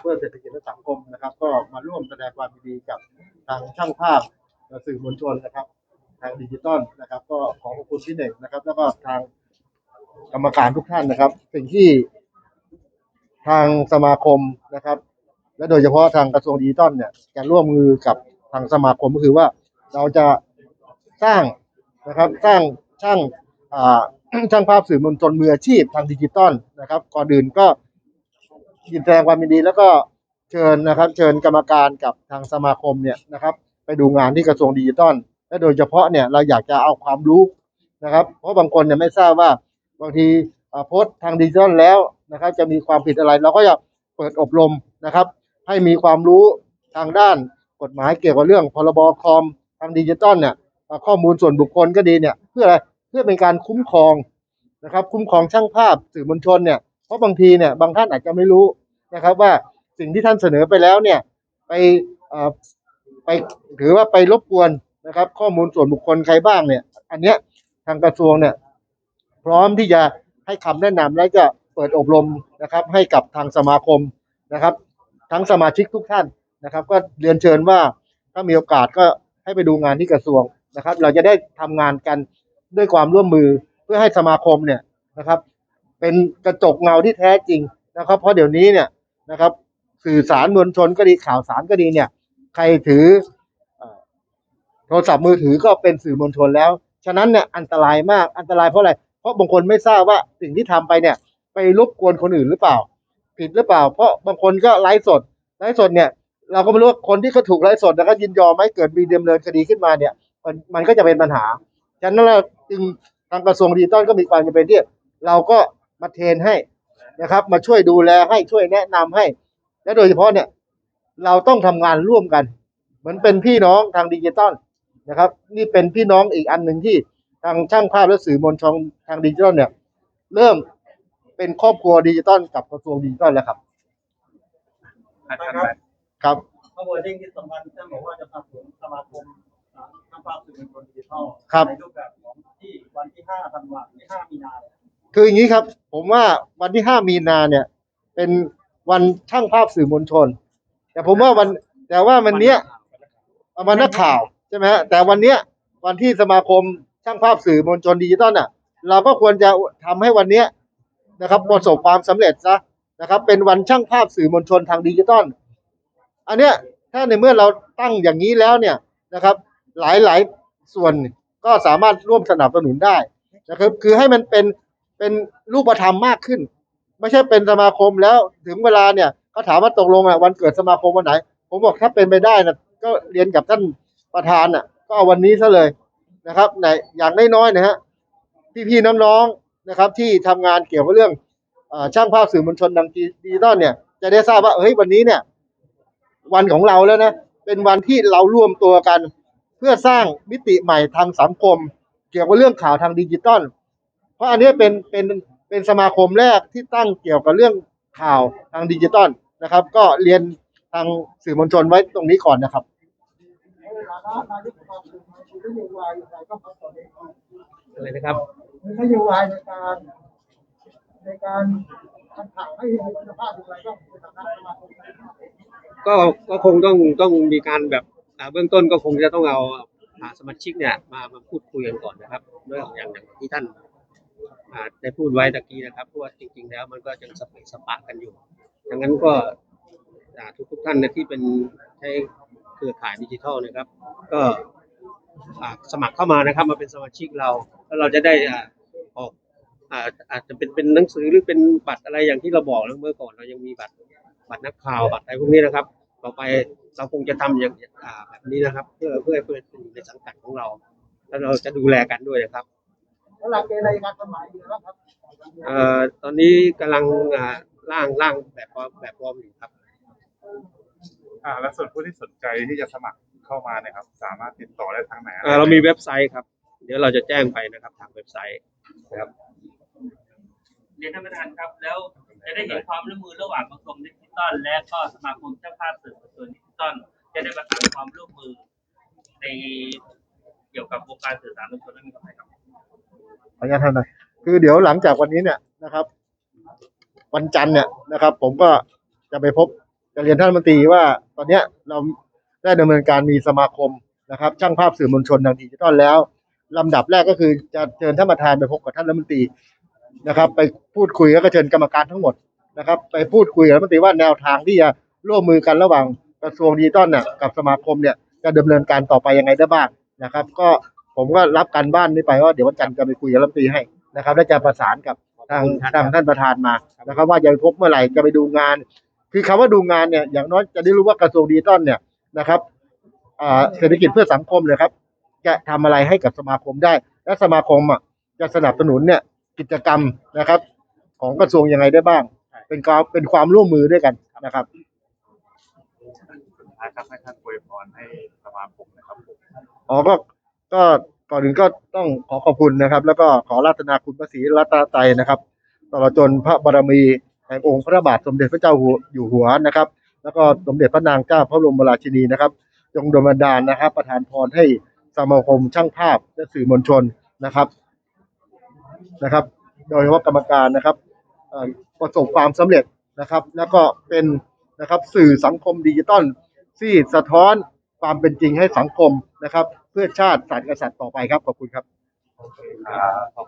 เพื่อเศรษฐกิจและสังคมนะครับ ก็มาร่วมแสดงความยินดีกับทางช่างภาพสื่อมวลชนนะครับ ทางดิจิตอลนะครับ ก็ขอขอบคุณพี่เน่งนะครับ แล้วก็ทางกรรมการทุกท่านนะครับ สิ่งที่ทางสมาคมนะครับ และโดยเฉพาะทางกระทรวงดิจิตอลเนี่ยจะร่วมมือกับทางสมาคมก็คือว่าเราจะสร้างนะครับสร้างช่างช่างภาพสื่อมวลชนมืออาชีพทางดิจิตอลนะครับ ก่อนอื่นก็ ยินแสดงความยินดี แล้วก็เชิญนะครับ เชิญกรรมการกับทางสมาคมเนี่ยนะครับ ไปดูงานที่กระทรวงดิจิตอลและโดยเฉพาะเนี่ยเราอยากจะเอาความรู้นะครับ เพราะบางคนเนี่ยไม่ทราบว่าบางทีอ่าโพสต์ทางดิจิตอลแล้วนะครับ จะมีความผิดอะไร เราก็อยากเปิดอบรมนะครับ ให้มีความรู้ทางด้านกฎหมายเกี่ยวกับเรื่องพรบคอมทางดิจิตอลเนี่ยข้อมูลส่วนบุคคลก็ดีเนี่ย เพื่ออะไรเพื่อเป็นการคุ้มครองนะครับ คุ้มครองช่างภาพสื่อมวลชนเนี่ยเพราะบางทีเนี่ยบางท่านอาจจะไม่รู้ นะครับว่าสิ่งที่ท่านเสนอไปแล้วเนี่ยไปอ่อไปถือว่าไปรบกวนนะครับ ข้อมูลส่วนบุคคลใครบ้างเนี่ย อันเนี้ยทางกระทรวงเนี่ย พร้อมที่จะให้คำแนะนำและจะเปิดอบรมนะครับ ให้กับทางสมาคมนะครับ ทั้งสมาชิกทุกท่านนะครับ ก็เรียนเชิญว่าถ้ามีโอกาสก็ให้ไปดูงานที่กระทรวงนะครับ เราจะได้ทำงานกันด้วยความร่วมมือเพื่อให้สมาคมเนี่ยนะครับ เป็นกระจกเงาที่แท้จริงนะครับ เพราะเดี๋ยวนี้เนี่ย นะครับ สื่อสารมวลชนก็ดีข่าวสารก็ดีเนี่ย ใครถือโทรศัพท์มือถือก็เป็นสื่อมวลชนแล้ว ฉะนั้นเนี่ยอันตรายมากอันตรายเพราะอะไรเพราะบางคนไม่ทราบว่าสิ่งที่ทำไปเนี่ย ไปรบกวนคนอื่นหรือเปล่า ผิดหรือเปล่า เพราะบางคนก็ไลฟ์สดไลฟ์สดเนี่ย เราก็ไม่รู้ว่าคนที่เขาถูกไลฟ์สดแล้วก็ยินยอมไหมเกิดมีเดำเนินคดีขึ้นมาเนี่ยมันมันก็จะเป็นปัญหา ฉะนั้นเราจึงทางกระทรวงดิจิตอลก็มีความจำเป็นที่เราก็มาเทรนให้ นะครับ มาช่วยดูแลให้ช่วยแนะนำให้ และโดยเฉพาะเนี่ย เราต้องทำงานร่วมกัน เหมือนเป็นพี่น้องทางดิจิตอลนะครับ นี่เป็นพี่น้องอีกอันหนึ่งที่ทางช่างภาพและสื่อมวลชนทางดิจิตอลเนี่ย เริ่มเป็นครอบครัวดิจิตอลกับกระทรวงดิจิตอลแล้วครับ ครับข้อมูลที่สำคัญท่านบอกว่าจะสนับสนุนสมาคมอ่าทำภาพสื่อมวลชนดิจิทัลครับในรูปแบบของที่วันที่ห้าธันวาคมที่ห้ามีนาเนี่ย คืออย่างนี้ครับ ผมว่าวันที่ห้ามีนาเนี่ย เป็นวันช่างภาพสื่อมวลชน แต่ผมว่าวันแต่ว่าวันเนี้ยวันนักข่าวใช่ไหมฮะแต่วันเนี้ยวันที่สมาคมช่างภาพสื่อมวลชนดิจิตอลน่ะ เราก็ควรจะทำให้วันเนี้ยนะครับประสบความสำเร็จซะนะครับ เป็นวันช่างภาพสื่อมวลชนทางดิจิตอลอันเนี้ยถ้าในเมื่อเราตั้งอย่างนี้แล้วเนี่ยนะครับ หลายหลายส่วนก็สามารถร่วมสนับสนุนได้นะครับ คือให้มันเป็น เป็นรูปธรรมมากขึ้น ไม่ใช่เป็นสมาคมแล้วถึงเวลาเนี่ยเขาถามว่าตกลงอะวันเกิดสมาคมวันไหน ผมบอกถ้าเป็นไปได้นะก็เรียนกับท่านประธานอะ ก็เอาวันนี้ซะเลยนะครับในอย่างน้อยๆนะฮะพี่ๆน้องๆนะครับ ที่ทำงานเกี่ยวกับเรื่องอช่างภาพสื่อมวลชนดังดิจิตอลเนี่ย จะได้ทราบว่าเฮ้ยวันนี้เนี่ย วันของเราแล้วนะเป็นวันที่เราร่วมตัวกัน เพื่อสร้างมิติใหม่ทางสังคม เกี่ยวกับเรื่องข่าวทางดิจิตอล เพราะอันนี้เป็นเป็นเป็นสมาคมแรกที่ตั้งเกี่ยวกับเรื่องข่าวทางดิจิตอลนะครับ ก็เรียนทางสื่อมวลชนไว้ตรงนี้ก่อนนะครับในฐานะนายกสมาคมชีวิตนโยบายอย่างไรก็ครับตอนนี้อะไรนะครับมีนโยบายในการในการทำข่าวให้มีคุณภาพอย่างไรก็ในฐานะสมาคมก็ก็คงต้องต้องมีการแบบอ่าเบื้องต้นก็คงจะต้องเอาอ่าสมาชิกเนี่ยมามาพูดคุยกันก่อนนะครับเรื่องอย่างอย่างที่ท่าน อ่าได้พูดไว้ตะกี้นะครับเพราะว่าจริง ๆ แล้วมันก็ยังสเปะสปะกันอยู่ดังนั้นก็ทุกทุกๆท่านนี่ยที่เป็นใช้เครือข่ายดิจิทัลนะครับ ก็สมัครเข้ามานะครับ มาเป็นสมาชิกเราแล้วเราจะได้ออกอาจจะเป็นเป็นหนังสือหรือเป็นบัตรอะไรอย่างที่เราบอกแล้วเมื่อก่อนเรายังมีบัตรบัตรนักข่าวบัตรอะไรพวกนี้นะครับ ต่อไปเราคงจะทำอย่างแบบนี้นะครับ เพื่อเพื่อเพื่อในสังกัดของเรา แล้วเราจะดูแลกันด้วยนะครับ หลักเกณฑ์ในการสมัยอยู่แล้วครับเอ่อตอนนี้กำลังอ่าร่างร่างแบบฟอร์มแบบฟอร์มอยู่ครับอ่าแล้วส่วนผู้ที่สนใจที่จะสมัครเข้ามาเนี่ยครับ สามารถติดต่อได้ทางไหนอะเอ่อเรามีเว็บไซต์ครับ เดี๋ยวเราจะแจ้งไปนะครับทางเว็บไซต์นะครับ เรียนท่านประธานครับ แล้วจะได้เห็นความร่วมมือระหว่างกระทรวงดิจิทัลและก็สมาคมเจ้าภาพสื่อมวลชนดิจิทัลจะได้ประสานความร่วมมือในเกี่ยวกับวงการสื่อสารมวลชนนั้นกับใครครับ ขออนุญาตท่านหน่อยคือเดี๋ยวหลังจากวันนี้เนี่ยนะครับ วันจันทร์เนี่ยนะครับ ผมก็จะไปพบจะเรียนท่านรัฐมนตรีว่า ตอนเนี้ยเราได้ดำเนินการมีสมาคมนะครับ ช่างภาพสื่อมวลชนทางดิจิตอลแล้วลำดับแรกก็คือจะเชิญท่านประธานไปพบกับท่านรัฐมนตรีนะครับ ไปพูดคุยแล้วก็เชิญกรรมการทั้งหมดนะครับ ไปพูดคุยกับรัฐมนตรีว่าแนวทางที่จะร่วมมือกันระหว่างกระทรวงดิจิตอลเนี่ยกับสมาคมเนี่ยจะดำเนินการต่อไปยังไงได้บ้างนะครับ ก็ ผมก็รับการบ้านนี้ไปว่าเดี๋ยววันจันทร์จะไปคุยกับรัฐมนตรีให้นะครับและจะประสานกับทางทางท่านประธานมานะครับ ว่าจะไปพบเมื่อไหร่จะไปดูงาน คือคำว่าดูงานเนี่ยอย่างน้อยจะได้รู้ว่ากระทรวงดิจิตอลเนี่ยนะครับอ่าเศรษฐกิจเพื่อสังคมเลยครับ จะทำอะไรให้กับสมาคมได้ และสมาคมอะจะสนับสนุนเนี่ยกิจกรรมนะครับ ของกระทรวงยังไงได้บ้าง เป็นความเป็นความร่วมมือด้วยกันนะครับสุดท้ายครับให้ท่านอวยพรให้สมาคมนะครับผมอ๋อก็ ก็ก่อนอื่นก็ต้องขอขอบคุณนะครับ แล้วก็ขอรัตนาคุณพระศรีรัตนตรัยนะครับตลอดจนพระบารมีแห่งองค์พระบาทสมเด็จพระเจ้าอยู่หัวนะครับ แล้วก็สมเด็จพระนางเจ้าพระบรมราชินีนะครับ จงดลบันดาลนะครับ ประทานพรให้สมาคมช่างภาพและสื่อมวลชนนะครับนะครับ โดยเฉพาะกรรมการนะครับประสบความสำเร็จนะครับ แล้วก็เป็นนะครับสื่อสังคมดิจิตอลที่สะท้อนความเป็นจริงให้สังคมนะครับ เพื่อชาติศาสตร์กษัตริย์ต่อไปครับ ขอบคุณครับครับ